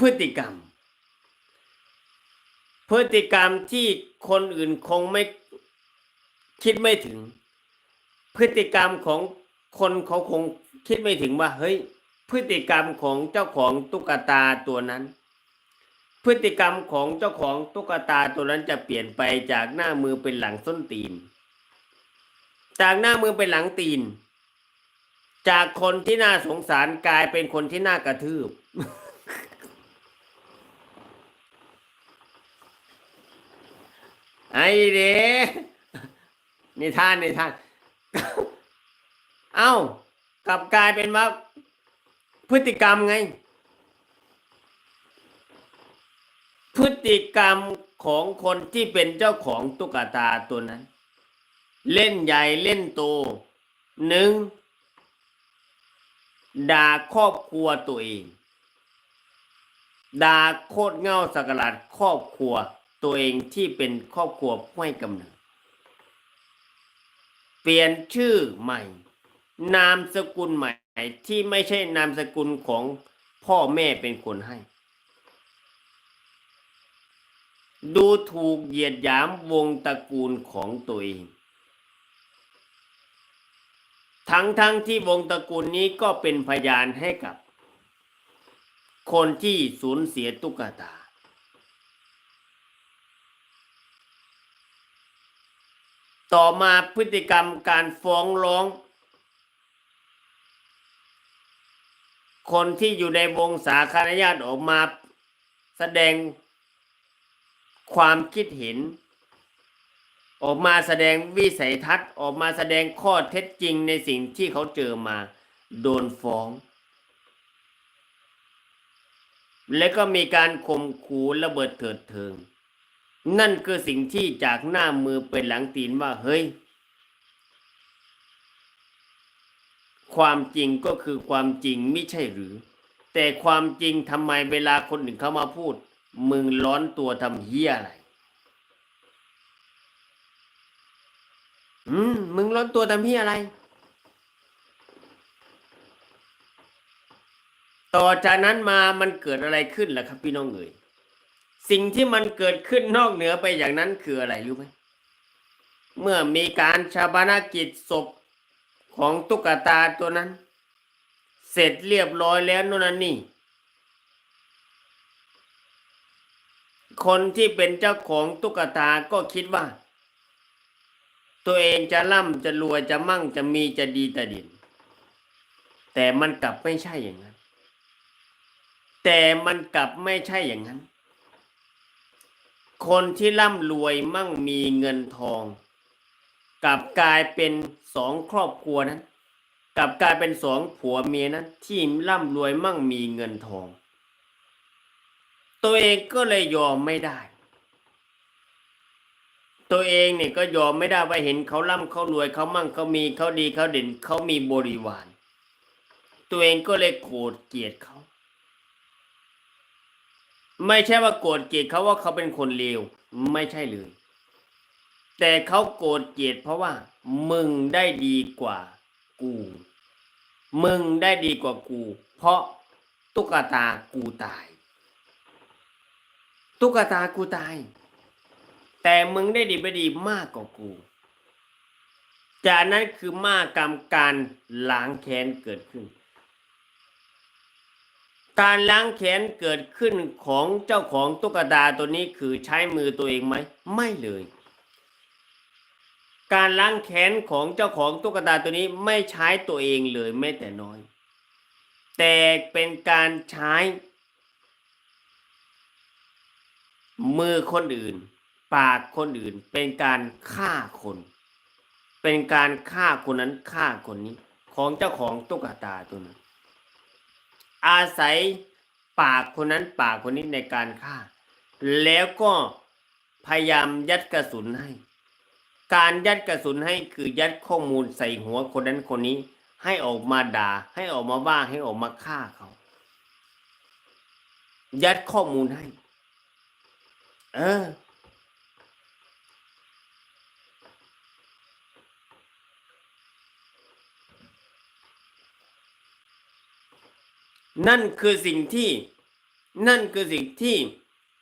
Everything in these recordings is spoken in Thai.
พฤติกรรม พฤติกรรมที่คนอื่นคงไม่คิดไม่ถึง พฤติกรรมของคนเขาคงคิดไม่ถึงว่าเฮ้ยพฤติกรรมของเจ้าของตุ๊กตาตัวนั้น พฤติกรรมของเจ้าของตุ๊กตาตัวนั้นจะเปลี่ยนไปจากหน้ามือเป็นหลังส้นตีน จากหน้ามือเป็นหลังตีน จากคนที่น่าสงสารกลายเป็นคนที่น่ากระทืบ ไอ้เด้นี่ท่านนี่ท่าน เอ้ากลับกลายเป็นว่าพฤติกรรมไง พฤติกรรมของคนที่เป็นเจ้าของตุ๊กตาตัวนั้น เล่นใหญ่เล่นโตหนึ่งด่าครอบครัวตัวเองด่าโคตรเง่าสักหลาดครอบครัว ตัวเองที่เป็นครอบครัวห้วยกำเนิด เปลี่ยนชื่อใหม่ นามสกุลใหม่ที่ไม่ใช่นามสกุลของพ่อแม่เป็นคนให้ ดูถูกเหยียดหยามวงตระกูลของตัวเอง ทั้งทั้งที่วงตระกูลนี้ก็เป็นพยานให้กับ คนที่สูญเสียตุ๊กตา ต่อมาพฤติกรรมการฟ้องร้อง คนที่อยู่ในวงสาคารญาติออกมาแสดงความคิดเห็น ออกมาแสดงวิสัยทัศน์ออกมาแสดงข้อเท็จจริงในสิ่งที่เขาเจอมา โดนฟ้อง และก็มีการข่มขู่ระเบิดเถิดเทิง นั่นคือสิ่งที่จากหน้ามือเป็นหลังตีนว่าเฮ้ย ความจริงก็คือความจริงไม่ใช่หรือ แต่ความจริงทำไมเวลาคนอื่นเขามาพูด มึงร้อนตัวทำเฮียอะไรอืมมึงร้อนตัวทำเฮียอะไร ต่อจากนั้นมามันเกิดอะไรขึ้นล่ะครับพี่น้องเอ๋ย สิ่งที่มันเกิดขึ้นนอกเหนือไปอย่างนั้นคืออะไรรู้ไหมเมื่อมีการชาปนกิจศพของตุ๊กตาตัวนั้น เสร็จเรียบร้อยแล้วนู่นนนนี่ คนที่เป็นเจ้าของตุ๊กตาก็คิดว่า ตัวเองจะร่ำจะรวยจะมั่งจะมีจะดีแต่ดิน แต่มันกลับไม่ใช่อย่างนั้น แต่มันกลับไม่ใช่อย่างนั้น คนที่ร่ำรวยมั่งมีเงินทองกลับกลายเป็นสองครอบครัวนั้นกลับกลายเป็นสองผัวเมียนั้นที่ร่ำรวยมั่งมีเงินทอง ตัวเองก็เลยยอมไม่ได้ ตัวเองเนี่ยก็ยอมไม่ได้ว่าเห็นเขาร่ำเขารวยเขามั่งเขามีเขาดีเขาเด่นเขามีบริวาร ตัวเองก็เลยโกรธเกลียดเขา ไม่ใช่ว่าโกรธเกลียดเขาว่าเขาเป็นคนเลวไม่ใช่เลย แต่เขาโกรธเกลียดเพราะว่า มึงได้ดีกว่ากู มึงได้ดีกว่ากู เพราะตุ๊กตากูตาย ตุ๊กตากูตาย แต่มึงได้ดีไปดีมากกว่ากู จากนั้นคือมากรรมการล้างแค้นเกิดขึ้น การล้างแค้นเกิดขึ้นของเจ้าของตุ๊กตาตัวนี้คือใช้มือตัวเองไหมไม่เลย การล้างแค้นของเจ้าของตุ๊กตาตัวนี้ไม่ใช้ตัวเองเลยแม้แต่น้อย แต่เป็นการใช้มือคนอื่น ปากคนอื่น เป็นการฆ่าคน เป็นการฆ่าคนนั้นฆ่าคนนี้ ของเจ้าของตุ๊กตาตัวนั้น อาศัยปากคนนั้นปากคนนี้ในการฆ่า แล้วก็พยายามยัดกระสุนให้ การยัดกระสุนให้คือยัดข้อมูลใส่หัวคนนั้นคนนี้ ให้ออกมาด่า ให้ออกมาว่าให้ออกมาฆ่าเขา ยัดข้อมูลให้ เออ นั่นคือสิ่งที่นั่นคือสิ่งที่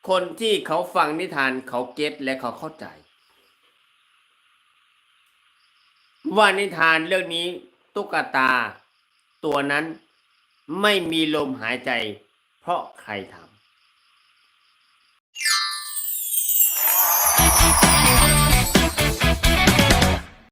คนที่เขาฟังนิทานเขาเก็ตและเขาเข้าใจ ว่านิทานเรื่องนี้ตุ๊กตา ตัวนั้นไม่มีลมหายใจ เพราะใครทำ